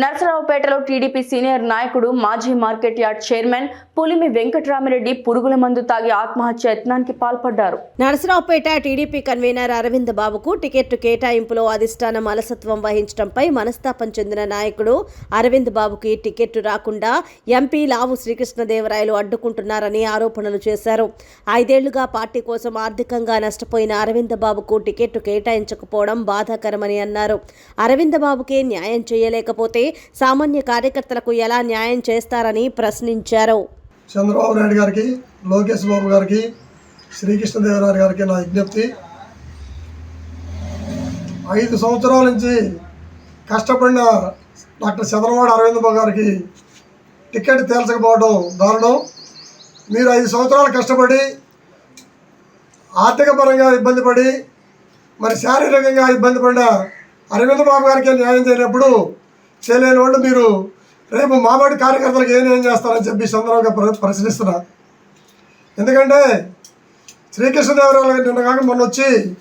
నరసరావుపేటలో TDP senior నాయకుడు మాజీ market yard chairman Pulimi Venkataramireddy పురుగుల మందు తాగి ఆత్మహత్య యత్నానికి పాల్పడ్డారు. నరసరావుపేట టీడీపీ కన్వీనర్ అరవింద్ బాబుకు టికెట్ కేటాయింపులో అధిష్టానం అలసత్వం వహించడంపై మనస్తాపం చెందిన నాయకుడు అరవింద్ బాబుకి టికెట్ రాకుండా ఎంపీ లావు శ్రీకృష్ణదేవరాయలు అడ్డుకుంటున్నారని ఆరోపణలు చేశారు. ఐదేళ్ళుగా పార్టీ కోసం ఆర్థికంగా నష్టపోయిన అరవింద్ బాబుకు టికెట్ కేటాయించకపోవడం బాధాకరమని అన్నారు. అరవింద్ బాబుకే న్యాయం చేయలేకపోతే సామాన్య కార్యకర్తలకు ఎలా న్యాయం చేస్తారని ప్రశ్నించారు. చంద్రబాబు నాయుడు గారికి లోకేష్ బాబు గారికి శ్రీకృష్ణదేవరాయ గారికి నా విజ్ఞప్తి. ఐదు సంవత్సరాల నుంచి కష్టపడిన డాక్టర్ చంద్రబాబు అరవింద్ బాబు గారికి టికెట్ తేల్చకపోవడం దారుణం. మీరు ఐదు సంవత్సరాలు కష్టపడి ఆర్థిక పరంగా ఇబ్బంది పడి మరి శారీరకంగా ఇబ్బంది పడిన అరవింద్ బాబు గారికి న్యాయం చేయనప్పుడు చేయలేని వాళ్ళు మీరు రేపు మాబడి కార్యకర్తలకు ఏం ఏం చేస్తారని చెప్పి సందర్భంగా ప్రశ్నిస్తున్నా. ఎందుకంటే శ్రీకృష్ణదేవరాయలు నిన్న కాక మొన్న వచ్చి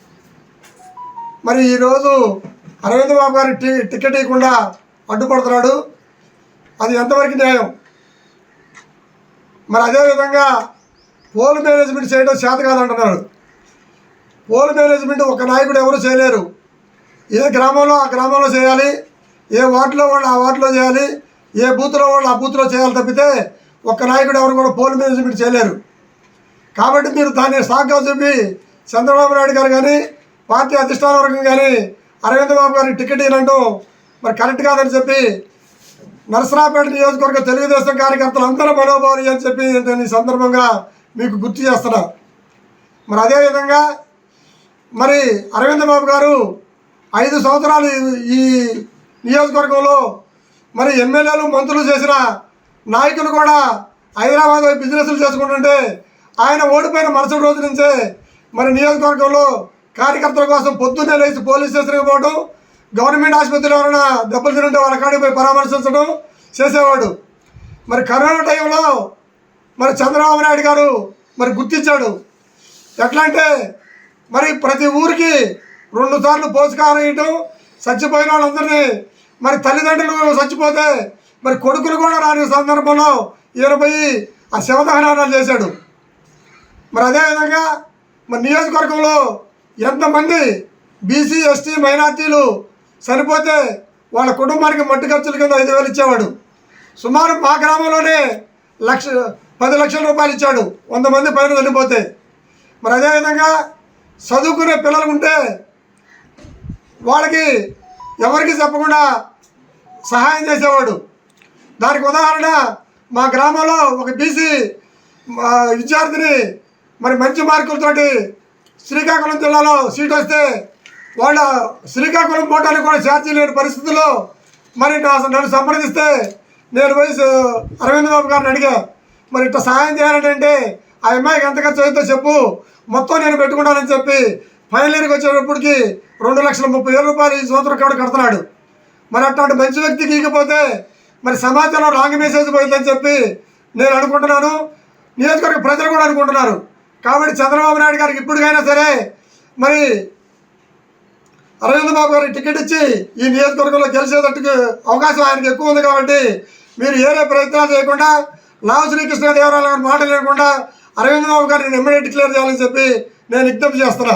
మరి ఈరోజు అరవింద్ బాబు గారి టి టికెట్ ఇవ్వకుండా అడ్డుపడుతున్నాడు. అది ఎంతవరకు న్యాయం? మరి అదేవిధంగా పోల్ మేనేజ్మెంట్ చేయడం చేత కాదంటున్నాడు. పోల్ మేనేజ్మెంట్ ఒక నాయకుడు ఎవరు చేయలేరు. ఏ గ్రామంలో ఆ గ్రామంలో చేయాలి? ఏ వార్డులో వాళ్ళు ఆ వార్డులో చేయాలి? ఏ బూత్లో వాళ్ళు ఆ బూత్లో చేయాలి తప్పితే ఒక్క నాయకుడు ఎవరు కూడా పోల్ మేనేజ్మెంట్ చేయలేరు. కాబట్టి మీరు దాన్ని సాగ్గా చెప్పి చంద్రబాబు నాయుడు గారు కానీ పార్టీ అధిష్టాన వర్గం కానీ అరవింద్ బాబు గారికి టికెట్ ఇవ్వనంటూ మరి కరెక్ట్ కాదని చెప్పి నరసరాపేట నియోజకవర్గ తెలుగుదేశం కార్యకర్తలు అందరూ మనోభావి అని చెప్పి నేను ఈ సందర్భంగా మీకు గుర్తు చేస్తున్నా. మరి అదేవిధంగా మరి అరవింద్ బాబు గారు ఐదు సంవత్సరాలు ఈ నియోజకవర్గంలో మరి ఎమ్మెల్యేలు మంత్రులు చేసిన నాయకులు కూడా హైదరాబాద్ బిజినెస్లు చేసుకుంటుంటే ఆయన ఓడిపోయిన మరుసటి రోజు నుంచే మరి నియోజకవర్గంలో కార్యకర్తల కోసం పొద్దున్నే లేచి పోలీస్ స్టేషన్కి పోవడం గవర్నమెంట్ ఆసుపత్రిలో ఎవరైనా దెబ్బలు తింటే వాళ్ళ కాడికి పోయి పరామర్శించడం చేసేవాడు. మరి కరోనా టైంలో మరి చంద్రబాబు నాయుడు గారు మరి గుర్తించాడు. ఎట్లా అంటే మరి ప్రతి ఊరికి రెండు సార్లు పోషకాహారం ఇవ్వటం చచ్చిపోయిన వాళ్ళందరినీ మరి తల్లిదండ్రులు చచ్చిపోతే మరి కొడుకులు కూడా రాని సందర్భంలో ఈయన పోయి ఆ శివదహనాలు చేశాడు. మరి అదేవిధంగా మరి నియోజకవర్గంలో ఎంతమంది బీసీ ఎస్టీ మైనార్టీలు చనిపోతే వాళ్ళ కుటుంబానికి మట్టి ఖర్చుల కింద ఐదు వేలు ఇచ్చేవాడు. సుమారు మా గ్రామంలోనే లక్ష పది లక్షల రూపాయలు ఇచ్చాడు. వంద మంది పైన చనిపోతే. మరి అదేవిధంగా చదువుకునే పిల్లలు ఉంటే వాళ్ళకి ఎవరికి చెప్పకుండా సహాయం చేసేవాడు. దానికి ఉదాహరణ మా గ్రామంలో ఒక బీసీ విద్యార్థిని మరి మంచి మార్కులతోటి శ్రీకాకుళం జిల్లాలో సీట్ వస్తే వాళ్ళ శ్రీకాకుళం పోటానికి కూడా ఛార్జీ లేని పరిస్థితుల్లో మరి నన్ను సంప్రదిస్తే నేను వయసు అరవింద్ బాబు గారిని అడిగా మరి ఇట్లా సహాయం చేయాలంటే ఆ అమ్మాయికి ఎంత ఖర్చు చెప్పు. మొత్తం నేను పెట్టుకుంటానని చెప్పి ఫైనల్ ఇయర్కి వచ్చేటప్పటికి రెండు లక్షల ముప్పై వేల రూపాయలు ఈ సంవత్సరం కూడా కడుతున్నాడు. మరి అట్లాంటి మంచి వ్యక్తికి ఇకపోతే మరి సమాజంలో రాంగ్ మెసేజ్ పోయిందని చెప్పి నేను అనుకుంటున్నాను. నియోజకవర్గ ప్రజలు కూడా అనుకుంటున్నారు. కాబట్టి చంద్రబాబు నాయుడు గారికి ఇప్పటికైనా సరే మరి అరవింద్ బాబు గారికి టికెట్ ఇచ్చి ఈ నియోజకవర్గంలో గెలిచేటట్టుకు అవకాశం ఆయనకి ఎక్కువ ఉంది కాబట్టి మీరు ఏరే ప్రయత్నాలు చేయకుండా లావు శ్రీకృష్ణదేవరాయల గారి మాట లేకుండా అరవింద్ బాబు గారిని ఎమ్మెల్యే డిక్లేర్ చేయాలని చెప్పి నేను విజ్ఞప్తి చేస్తున్నా.